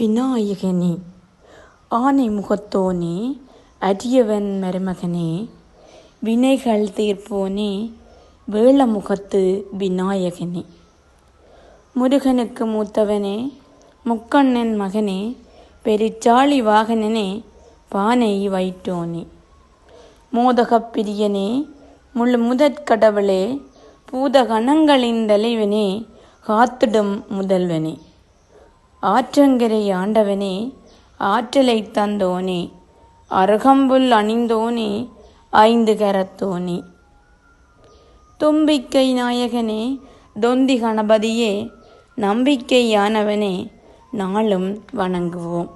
விநாயகனே ஆனை முகத்தோனே அரியவன் மருமகனே வினைகள் தீர்ப்போனே வேள முகத்து விநாயகனே முருகனுக்கு மூத்தவனே முக்கண்ணன் மகனே பெரிச்சாளி வாகனனே பானை வைட்டோனே மோதகப் பிரியனே முழு முதற்கடவுளே பூதகணங்களின் தலைவனே காத்திடும் முதல்வனே ஆற்றங்கரை ஆண்டவனே ஆற்றலை தந்தோனே அருகம்புல் அணிந்தோனே ஐந்து கரத்தோனே. தும்பிக்கை நாயகனே தொந்தி கணபதியே நம்பிக்கையானவனே நாளும் வணங்குவோம்.